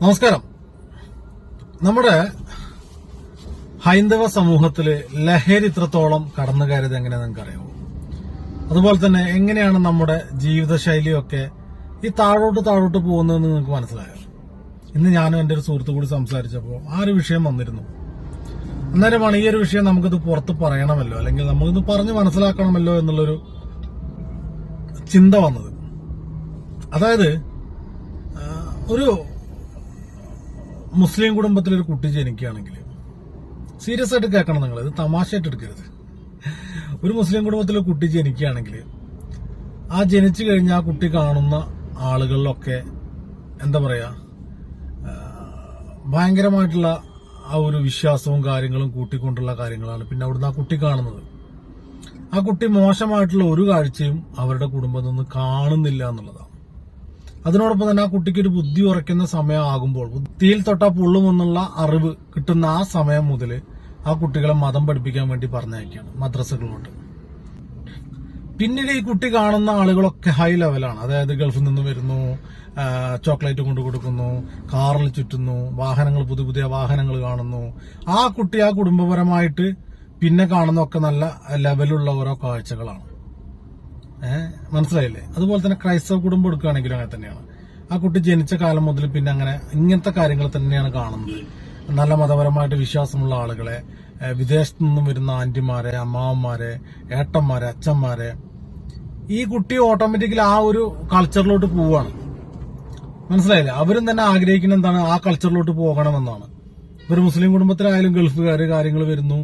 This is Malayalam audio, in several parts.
നമസ്കാരം. നമ്മുടെ ഹൈന്ദവ സമൂഹത്തിൽ ലഹരി ഇത്രത്തോളം കടന്നു കയറിയത് എങ്ങനെയാ നിങ്ങൾക്ക് അറിയാമോ അതുപോലെ തന്നെ എങ്ങനെയാണ് നമ്മുടെ ജീവിതശൈലിയൊക്കെ ഈ താഴോട്ട് താഴോട്ട് പോകുന്നതെന്ന് നിങ്ങൾക്ക് മനസ്സിലായോ? ഇന്ന് ഞാനും എന്റെ ഒരു സുഹൃത്തു കൂടി സംസാരിച്ചപ്പോൾ ആ ഒരു വിഷയം വന്നിരുന്നു. അന്നേരമാണ് ഈ ഒരു വിഷയം നമുക്കിത് പുറത്ത് പറയണമല്ലോ അല്ലെങ്കിൽ നമുക്കിത് പറഞ്ഞ് മനസ്സിലാക്കണമല്ലോ എന്നുള്ളൊരു ചിന്ത വന്നത്. അതായത് ഒരു മുസ്ലിം കുടുംബത്തിലൊരു കുട്ടി ജനിക്കുകയാണെങ്കിൽ സീരിയസ് ആയിട്ട് കേൾക്കണം നിങ്ങൾ. ഇത് തമാശയായിട്ട് എടുക്കരുത്. ഒരു മുസ്ലിം കുടുംബത്തിലൊരു കുട്ടി ജനിക്കുകയാണെങ്കിൽ ആ ജനിച്ചു കഴിഞ്ഞ ആ കുട്ടി കാണുന്ന ആളുകളിലൊക്കെ എന്താ പറയുക ഭയങ്കരമായിട്ടുള്ള ആ ഒരു വിശ്വാസവും കാര്യങ്ങളും കൂട്ടിക്കൊണ്ടുള്ള കാര്യങ്ങളാണ് പിന്നെ അവിടുന്ന് ആ കുട്ടി കാണുന്നത്. ആ കുട്ടി മോശമായിട്ടുള്ള ഒരു കാഴ്ചയും അവരുടെ കുടുംബത്തിൽ നിന്ന് കാണുന്നില്ല എന്നുള്ളതാണ്. അതിനോടൊപ്പം തന്നെ ആ കുട്ടിക്ക് ഒരു ബുദ്ധി ഉറയ്ക്കുന്ന സമയമാകുമ്പോൾ ബുദ്ധിയിൽ തൊട്ടാ പൊള്ളുമെന്നുള്ള അറിവ് കിട്ടുന്ന ആ സമയം മുതൽ ആ കുട്ടികളെ മതം പഠിപ്പിക്കാൻ വേണ്ടി പറഞ്ഞയക്കുകയാണ് മദ്രസകളിലോട്ട്. പിന്നീട് ഈ കുട്ടി കാണുന്ന ആളുകളൊക്കെ ഹൈ ലെവലാണ് അതായത് ഗൾഫിൽ നിന്ന് വരുന്നു ചോക്ലേറ്റ് കൊണ്ടു കൊടുക്കുന്നു കാറിൽ ചുറ്റുന്നു വാഹനങ്ങൾ പുതിയ പുതിയ വാഹനങ്ങൾ കാണുന്നു. ആ കുട്ടി ആ കുടുംബപരമായിട്ട് പിന്നെ കാണുന്നൊക്കെ നല്ല ലെവലുള്ള ഓരോ കാഴ്ചകളാണ്. മനസ്സിലായില്ലേ? അതുപോലെ തന്നെ ക്രൈസ്തവ കുടുംബം എടുക്കുകയാണെങ്കിലും അങ്ങനെ തന്നെയാണ്. ആ കുട്ടി ജനിച്ച കാലം മുതൽ പിന്നെ അങ്ങനെ ഇങ്ങനത്തെ കാര്യങ്ങൾ തന്നെയാണ് കാണുന്നത്. നല്ല മതപരമായിട്ട് വിശ്വാസമുള്ള ആളുകളെ വിദേശത്തു നിന്നും വരുന്ന ആന്റിമാരെ അമ്മാവന്മാരെ ഏട്ടന്മാരെ അച്ഛന്മാരെ ഈ കുട്ടി ഓട്ടോമാറ്റിക്കലി ആ ഒരു കൾച്ചറിലോട്ട് പോവുകയാണ് മനസ്സിലായില്ലേ? അവരും തന്നെ ആഗ്രഹിക്കുന്ന എന്താണ്? ആ കൾച്ചറിലോട്ട് പോകണമെന്നാണ്. ഒരു മുസ്ലിം കുടുംബത്തിലായാലും ഗൾഫുകാർ കാര്യങ്ങൾ വരുന്നു.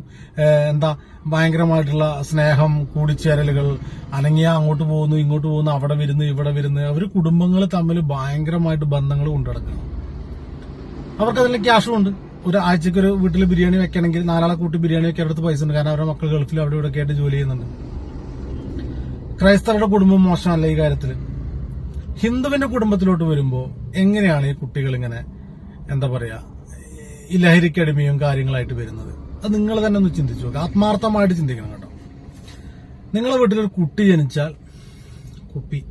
എന്താ ഭയങ്കരമായിട്ടുള്ള സ്നേഹം കൂടിച്ചേരലുകൾ അല്ലെങ്കിൽ അങ്ങോട്ട് പോകുന്നു ഇങ്ങോട്ട് പോകുന്നു അവിടെ വരുന്നു ഇവിടെ വരുന്നു. അവർ കുടുംബങ്ങൾ തമ്മിൽ ഭയങ്കരമായിട്ട് ബന്ധങ്ങൾ കൊണ്ടുനടക്കണം അവർക്കതിൽ ക്യാഷും ഉണ്ട് ഒരു ആഴ്ചക്ക് ഒരു വീട്ടിൽ ബിരിയാണി വെക്കണമെങ്കിൽ നാലാളെ കൂട്ടി ബിരിയാണി വെക്കാൻ അടുത്ത് പൈസ ഉണ്ട്. കാരണം അവരുടെ മക്കൾ ഗൾഫിൽ അവിടെ ഇവിടെ ആയിട്ട് ജോലി ചെയ്യുന്നുണ്ട്. ക്രൈസ്തവരുടെ കുടുംബം മോശമല്ല ഈ കാര്യത്തിൽ ഹിന്ദുവിന്റെ കുടുംബത്തിലോട്ട് വരുമ്പോൾ എങ്ങനെയാണ് ഈ കുട്ടികൾ ഇങ്ങനെ എന്താ പറയാ ഈ ലഹരിക്കടിമയും കാര്യങ്ങളായിട്ട് വരുന്നത്. അത് നിങ്ങൾ തന്നെ ഒന്ന് ചിന്തിച്ചു നോക്കുക ആത്മാർത്ഥമായിട്ട് ചിന്തിക്കണം കേട്ടോ. നിങ്ങളെ വീട്ടിലൊരു കുട്ടി ജനിച്ചാൽ കുപ്പി.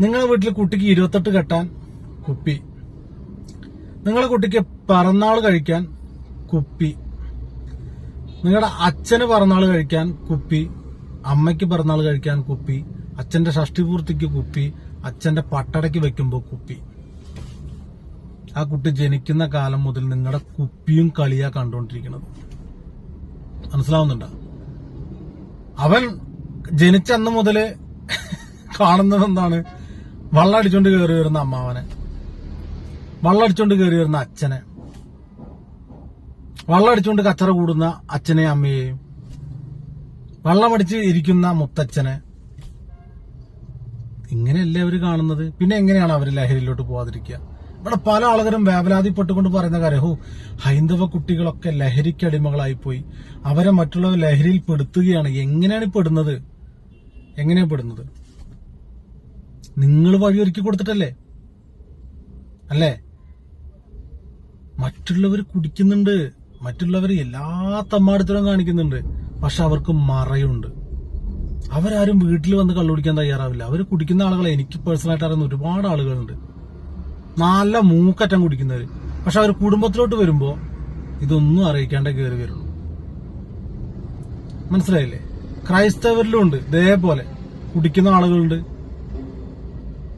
നിങ്ങളെ വീട്ടിൽ കുട്ടിക്ക് ഇരുപത്തെട്ട് കെട്ടാൻ കുപ്പി. നിങ്ങളെ കുട്ടിക്ക് പിറന്നാൾ കഴിക്കാൻ കുപ്പി. നിങ്ങളുടെ അച്ഛന് പിറന്നാൾ കഴിക്കാൻ കുപ്പി. അമ്മയ്ക്ക് പിറന്നാൾ കഴിക്കാൻ കുപ്പി. അച്ഛന്റെ ഷഷ്ടിപൂർത്തിക്ക് കുപ്പി. അച്ഛന്റെ പട്ടടയ്ക്ക് വെക്കുമ്പോൾ കുപ്പി. ആ കുട്ടി ജനിക്കുന്ന കാലം മുതൽ നിങ്ങളുടെ കുപ്പിയും കളിയാ കണ്ടുകൊണ്ടിരിക്കുന്നത് മനസ്സിലാവുന്നുണ്ടോ? അവൻ ജനിച്ച അന്ന് മുതൽ കാണുന്നത് എന്താണ് വള്ളടിച്ചോണ്ട് കയറി വരുന്ന അമ്മാവനെ. വള്ളടിച്ചോണ്ട് കയറി വരുന്ന അച്ഛനെ. വള്ളടിച്ചോണ്ട് കച്ചറ കൂടുന്ന അച്ഛനെയും അമ്മയെയും. വള്ളമടിച്ച് ഇരിക്കുന്ന മുത്തച്ഛനെ. ഇങ്ങനെയല്ലേ അവർ കാണുന്നത്? പിന്നെ എങ്ങനെയാണ് അവർ ലഹരിയിലോട്ട് പോവാതിരിക്കുക? ഇവിടെ പല ആളുകളും വേവലാതിപ്പെട്ടുകൊണ്ട് പറയുന്ന കാര്യം ഓ ഹൈന്ദവ കുട്ടികളൊക്കെ ലഹരിക്ക് അടിമകളായി പോയി. അവരെ മറ്റുള്ളവർ ലഹരിയിൽ പെടുത്തുകയാണ്. എങ്ങനെയാണ് പെടുന്നത് എങ്ങനെയാ പെടുന്നത് നിങ്ങൾ വഴിയൊരുക്കി കൊടുത്തിട്ടല്ലേ? അല്ലേ? മറ്റുള്ളവർ കുടിക്കുന്നുണ്ട്. മറ്റുള്ളവർ എല്ലാ തമ്മാടത്തിലും കാണിക്കുന്നുണ്ട്. പക്ഷെ അവർക്ക് മറയുണ്ട്. അവരാരും വീട്ടിൽ വന്ന് കള്ളുപിടിക്കാൻ തയ്യാറാവില്ല. അവർ കുടിക്കുന്ന ആളുകളെ എനിക്ക് പേഴ്സണലായിട്ട് അറിയുന്ന ഒരുപാട് ആളുകളുണ്ട്. നല്ല മൂക്കറ്റം കുടിക്കുന്നവര്. പക്ഷെ അവർ കുടുംബത്തിലോട്ട് വരുമ്പോ ഇതൊന്നും അറിയിക്കാണ്ട് കയറി വരുള്ളൂ. മനസ്സിലായില്ലേ? ക്രൈസ്തവരിലും ഉണ്ട് ഇതേപോലെ. കുടിക്കുന്ന ആളുകളുണ്ട്.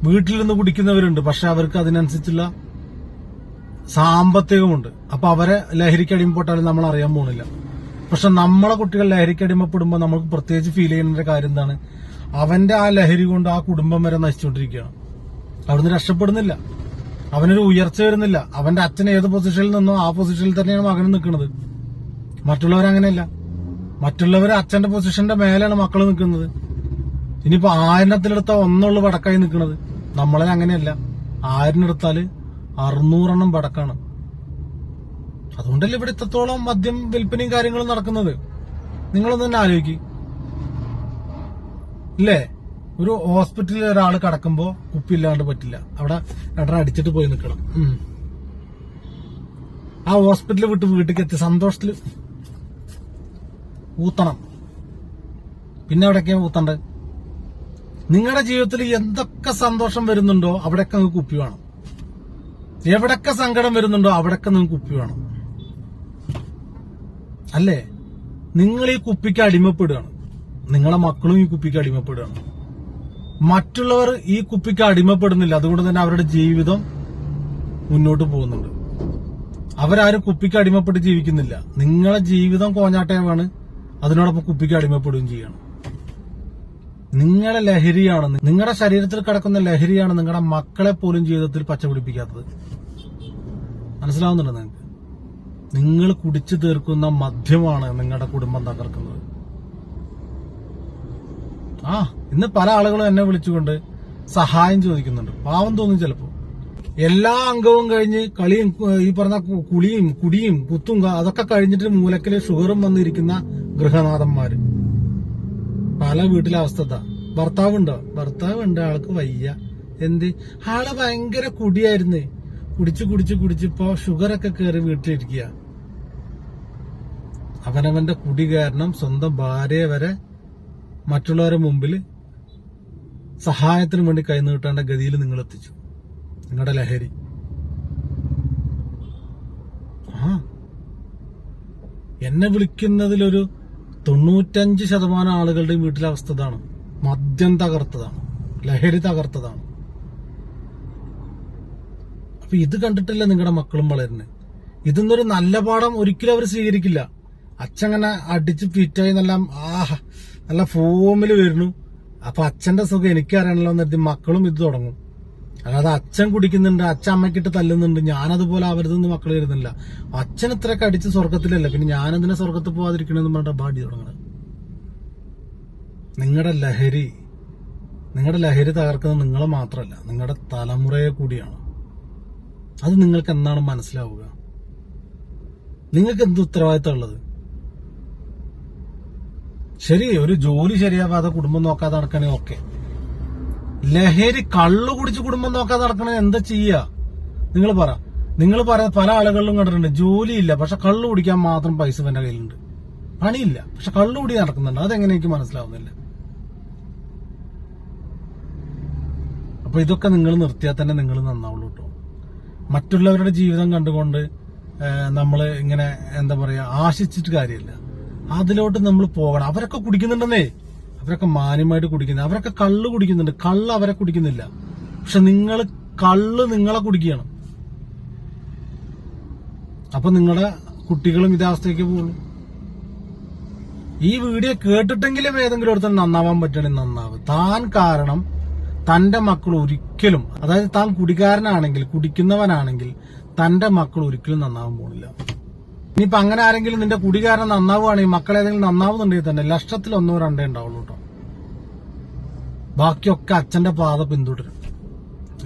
വീട്ടിൽ നിന്ന് കുടിക്കുന്നവരുണ്ട് പക്ഷെ അവർക്ക് അതിനനുസരിച്ചുള്ള സാമ്പത്തികമുണ്ട്. അപ്പൊ അവരെ ലഹരിക്ക് നമ്മൾ അറിയാൻ പോണില്ല. പക്ഷെ നമ്മളെ കുട്ടികൾ ലഹരിക്ക് അടിമപ്പെടുമ്പോൾ നമുക്ക് പ്രത്യേകിച്ച് ഫീൽ ചെയ്യുന്ന ഒരു കാര്യം എന്താണ്? അവന്റെ ആ ലഹരി കൊണ്ട് ആ കുടുംബം വരെ നശിച്ചുകൊണ്ടിരിക്കുകയാണ്. അവിടുന്ന് രക്ഷപ്പെടുന്നില്ല. അവനൊരു ഉയർച്ച വരുന്നില്ല. അവന്റെ അച്ഛൻ ഏത് പൊസിഷനിൽ നിന്നോ ആ പൊസിഷനിൽ തന്നെയാണ് മകൻ നിൽക്കുന്നത്. മറ്റുള്ളവരങ്ങനെയല്ല മറ്റുള്ളവർ അച്ഛന്റെ പൊസിഷന്റെ മേലാണ് മക്കൾ നിൽക്കുന്നത്. ഇനിയിപ്പോ ആയിരത്തിലെടുത്ത ഒന്നുള്ള വടക്കായി നിൽക്കുന്നത്. നമ്മളെ അങ്ങനെയല്ല. ആയിരം എടുത്താൽ അറുന്നൂറെണ്ണം വടക്കാണ്. അതുകൊണ്ടല്ലേ ഇവിടെ ഇത്രത്തോളം മദ്യം വിൽപ്പനയും കാര്യങ്ങളും നടക്കുന്നത്? നിങ്ങളൊന്നും തന്നെ ആലോചിക്ക്. ഇല്ലേ? ഒരു ഹോസ്പിറ്റലിൽ ഒരാൾ കടക്കുമ്പോ കുപ്പിയില്ലാണ്ട് പറ്റില്ല. അവിടെ രണ്ടെണ്ണം അടിച്ചിട്ട് പോയി നിൽക്കണം ആ ഹോസ്പിറ്റലിൽ വിട്ട് വീട്ടിലേക്ക് എത്തി. സന്തോഷത്തിൽ ഊത്തണം. പിന്നെ എവിടെയൊക്കെയാ ഊത്തണ്ടത് നിങ്ങളുടെ ജീവിതത്തിൽ എന്തൊക്കെ സന്തോഷം വരുന്നുണ്ടോ അവിടെയൊക്കെ നിങ്ങൾക്ക് കുപ്പി വേണം. എവിടൊക്കെ സങ്കടം വരുന്നുണ്ടോ അവിടൊക്കെ നിങ്ങൾക്ക് കുപ്പി വേണം. അല്ലേ? നിങ്ങൾ ഈ കുപ്പിക്ക് അടിമപ്പെടുകയാണ്. നിങ്ങളെ മക്കളും ഈ കുപ്പിക്ക് അടിമപ്പെടുകയാണ്. മറ്റുള്ളവർ ഈ കുപ്പിക്ക് അടിമപ്പെടുന്നില്ല. അതുകൊണ്ട് തന്നെ അവരുടെ ജീവിതം മുന്നോട്ട് പോകുന്നുണ്ട്. അവരാരും കുപ്പിക്ക് അടിമപ്പെട്ട് ജീവിക്കുന്നില്ല. നിങ്ങളെ ജീവിതം കോഞ്ഞാട്ടയമാണ് അതിനോടൊപ്പം കുപ്പിക്ക് അടിമപ്പെടുകയും ചെയ്യണം. നിങ്ങളെ ലഹരിയാണ്. നിങ്ങളുടെ ശരീരത്തിൽ കിടക്കുന്ന ലഹരിയാണ് നിങ്ങളുടെ മക്കളെ പോലും ജീവിതത്തിൽ പച്ചപിടിപ്പിക്കാത്തത്. മനസ്സിലാവുന്നുണ്ട് നിങ്ങൾക്ക്? നിങ്ങൾ കുടിച്ചു തീർക്കുന്ന മദ്യമാണ് നിങ്ങളുടെ കുടുംബം തകർക്കുന്നത്. ആ ഇന്ന് പല ആളുകളും എന്നെ വിളിച്ചുകൊണ്ട് സഹായം ചോദിക്കുന്നുണ്ട്. പാവം തോന്നും ചിലപ്പോ. എല്ലാ അംഗവും കഴിഞ്ഞ് കളിയും ഈ പറഞ്ഞ കുളിയും കുടിയും കുത്തും അതൊക്കെ കഴിഞ്ഞിട്ട് മൂലക്കിൽ ഷുഗറും വന്നിരിക്കുന്ന ഗൃഹനാഥന്മാര്. പല വീട്ടിലെ അവസ്ഥ ഭർത്താവ് ഭർത്താവുണ്ടോ? ഭർത്താവ് ഉണ്ട് ആൾക്ക് വയ്യ. എന്ത്? ആൾ ഭയങ്കര കുടിയായിരുന്നു. കുടിച്ച് കുടിച്ച് കുടിച്ചിപ്പോ ഷുഗറൊക്കെ കയറി വീട്ടിലിരിക്കുക. അവനവന്റെ കുടി കാരണം സ്വന്തം ഭാര്യയെ വരെ മറ്റുള്ളവരുടെ മുമ്പിൽ സഹായത്തിന് വേണ്ടി കൈനീട്ടേണ്ട ഗതിയിൽ നിങ്ങൾ എത്തിച്ചു. നിങ്ങളുടെ ലഹരി. ആ. എന്നെ വിളിക്കുന്നതിലൊരു തൊണ്ണൂറ്റഞ്ച് ശതമാനം ആളുകളുടെയും വീട്ടിലെ അവസ്ഥ ഇതാണ്. മദ്യം തകർത്തതാണ്. ലഹരി തകർത്തതാണ്. അപ്പൊ ഇത് കണ്ടിട്ടില്ല നിങ്ങളുടെ മക്കളും വളരുന്നത് ഇതൊന്നൊരു നല്ല പാഠം ഒരിക്കലും അവർ സ്വീകരിക്കില്ല. അച്ഛങ്ങനെ അടിച്ച് ഫിറ്റായി നല്ല ആഹ് നല്ല ഫോമിൽ വരുന്നു. അപ്പൊ അച്ഛന്റെ സുഖം എനിക്കറിയണല്ലോ എന്നിട്ട് മക്കളും ഇത് തുടങ്ങും. അല്ലാതെ അച്ഛൻ കുടിക്കുന്നുണ്ട് അച്ഛൻ അമ്മയ്ക്കിട്ട് തല്ലുന്നുണ്ട് ഞാനതുപോലെ ആവരുതെന്ന് മക്കൾ വരുന്നില്ല അച്ഛൻ ഇത്രയൊക്കെ അടിച്ച് സ്വർഗത്തിലല്ല പിന്നെ ഞാനെന്തിനെ സ്വർഗത്തിൽ പോവാതിരിക്കണമെന്ന് പറഞ്ഞിട്ട് ബാഡി തുടങ്ങണത് നിങ്ങളുടെ ലഹരി നിങ്ങളുടെ ലഹരി തകർക്കുന്നത് നിങ്ങൾ മാത്രമല്ല നിങ്ങളുടെ തലമുറയെ കൂടിയാണ്. അത് നിങ്ങൾക്ക് എന്താണ് മനസ്സിലാവുക? നിങ്ങൾക്ക് എന്ത് ഉത്തരവാദിത്തം ഉള്ളത്? ശരി ഒരു ജോലി ശരിയാവാതെ കുടുംബം നോക്കാതെ നടക്കണേ ഓക്കെ ലഹരി കള്ളു കുടിച്ച് കുടുംബം നോക്കാതെ നടക്കണേ എന്താ ചെയ്യാ? നിങ്ങൾ പറ. നിങ്ങൾ പറയാ പല ആളുകളിലും കണ്ടിട്ടുണ്ട് ജോലിയില്ല പക്ഷെ കള്ളു കുടിക്കാൻ മാത്രം പൈസ എന്റെ കയ്യിലുണ്ട്. പണിയില്ല പക്ഷെ കള്ളു കുടി നടക്കുന്നുണ്ട്. അതെങ്ങനെ എനിക്ക് മനസ്സിലാവുന്നില്ല. അപ്പൊ ഇതൊക്കെ നിങ്ങൾ നിർത്തിയാൽ തന്നെ നിങ്ങൾ നന്നാവുള്ളൂ കേട്ടോ മറ്റുള്ളവരുടെ ജീവിതം കണ്ടുകൊണ്ട് നമ്മൾ ഇങ്ങനെ എന്താ പറയാ ആശിച്ചിട്ട് കാര്യമില്ല. അതിലോട്ട് നമ്മൾ പോകണം. അവരൊക്കെ കുടിക്കുന്നുണ്ടെന്നേ. അവരൊക്കെ മാന്യമായിട്ട് കുടിക്കുന്നത് അവരൊക്കെ കള്ള് കുടിക്കുന്നുണ്ട്. കള്ള് അവരെ കുടിക്കുന്നില്ല. പക്ഷെ നിങ്ങൾ കള്ള് നിങ്ങളെ കുടിക്കണം അപ്പൊ നിങ്ങളുടെ കുട്ടികളും ഇതേ അവസ്ഥയ്ക്ക് പോകുള്ളൂ ഈ വീഡിയോ കേട്ടിട്ടെങ്കിലും ഏതെങ്കിലും ഒരുത്തൻ നന്നാവാൻ പറ്റണമെങ്കിൽ നന്നാവും. താൻ കാരണം തന്റെ മക്കൾ ഒരിക്കലും അതായത് താൻ കുടികാരനാണെങ്കിൽ കുടിക്കുന്നവനാണെങ്കിൽ തന്റെ മക്കൾ ഒരിക്കലും നന്നാവാൻ പോണില്ല ഇനിയിപ്പൊ അങ്ങനെ ആരെങ്കിലും നിന്റെ കുടികാരൻ നന്നാവുകയാണെങ്കിൽ മക്കളേതെങ്കിലും നന്നാവുന്നുണ്ടെങ്കിൽ തന്നെ ലക്ഷത്തിൽ ഒന്നോ രണ്ടേ ഉണ്ടാവുള്ളൂ കേട്ടോ ബാക്കിയൊക്കെ അച്ഛന്റെ പാത പിന്തുടരും.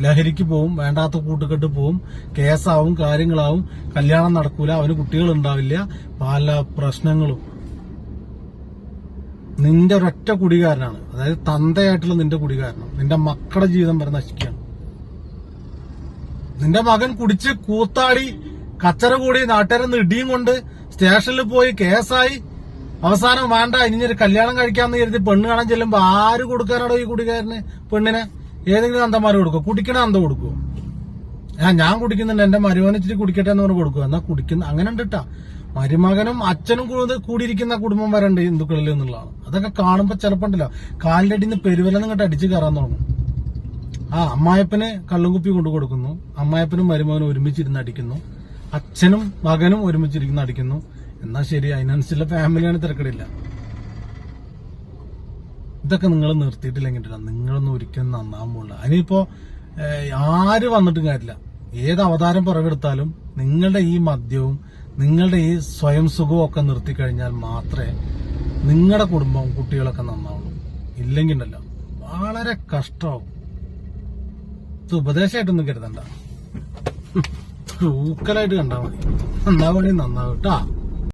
ലഹരിക്ക് പോവും വേണ്ടാത്ത കൂട്ടുകെട്ട് പോവും കേസാവും കാര്യങ്ങളാവും കല്യാണം നടക്കൂല അവന് കുട്ടികൾ ഉണ്ടാവില്ല പല പ്രശ്നങ്ങളും. നിന്റെ ഒരൊറ്റ കുടികാരനാണ് അതായത് തന്തയായിട്ടുള്ള നിന്റെ കുടികാരനാണ് നിന്റെ മക്കളുടെ ജീവിതം വരെ നശിക്കുകയാണ്. നിന്റെ മകൻ കുടിച്ച് കൂത്താടി കച്ചറ കൂടി നാട്ടുകാരെ ഇടിയും കൊണ്ട് സ്റ്റേഷനിൽ പോയി കേസായി. അവസാനം വേണ്ട ഇനി കല്യാണം കഴിക്കാന്ന് കരുതി പെണ്ണ് കാണാൻ ചെല്ലുമ്പോ ആര് കൊടുക്കാനാടോ ഈ കുടിക്കാരന് പെണ്ണിനെ? ഏതെങ്കിലും അന്തമാര് കൊടുക്കും കുടിക്കണ അന്ത കൊടുക്കുവോ? ഞാൻ ഞാൻ കുടിക്കുന്നുണ്ട്. എന്റെ മരുമകൻ ഇച്ചിരി കുടിക്കട്ടെ എന്ന് പറഞ്ഞ് കൊടുക്കുക എന്നാ കുടിക്കുന്ന അങ്ങനെ ഉണ്ടിട്ടാ മരുമകനും അച്ഛനും കൂടി കൂടിയിരിക്കുന്ന കുടുംബം വരണ്ട് ഹിന്ദുക്കളിൽ എന്നുള്ളതാണ്. അതൊക്കെ കാണുമ്പോ ചിലപ്പോ ഉണ്ടല്ലോ കാലിന്റെ അടിയിൽ നിന്ന് പെരുവലെന്ന് ഇങ്ങോട്ട് അടിച്ച് കയറാൻ തുടങ്ങും. ആ അമ്മായപ്പന് കള്ളുകുപ്പി കൊണ്ടു കൊടുക്കുന്നു അമ്മായപ്പനും മരുമകനും ഒരുമിച്ചിരുന്ന് അടിക്കുന്നു. അച്ഛനും മകനും ഒരുമിച്ചിരിക്കുന്ന അടിക്കുന്നു. എന്നാ ശരി അതിനനുസരിച്ചുള്ള ഫാമിലിയാണ് തിരക്കടില്ല ഇതൊക്കെ നിങ്ങൾ നിർത്തിയിട്ടില്ലെങ്കിൽ നിങ്ങളൊന്നും ഒരിക്കലും നന്നാവാൻ പോകില്ല അതിനിപ്പോ ആര് വന്നിട്ടും കാര്യമില്ല. ഏത് അവതാരം പുറകെടുത്താലും നിങ്ങളുടെ ഈ മദ്യവും നിങ്ങളുടെ ഈ സ്വയം സുഖവും ഒക്കെ നിർത്തിക്കഴിഞ്ഞാൽ മാത്രമേ നിങ്ങളുടെ കുടുംബവും കുട്ടികളൊക്കെ നന്നാവുള്ളൂ. ഇല്ലെങ്കിൽ ഉണ്ടല്ലോ വളരെ കഷ്ടമാവും. ഉപദേശമായിട്ടൊന്നും കരുതണ്ട. തൂക്കലായിട്ട് കണ്ടാൽ മതി. നന്നാവണേ നന്നാവും കേട്ടാ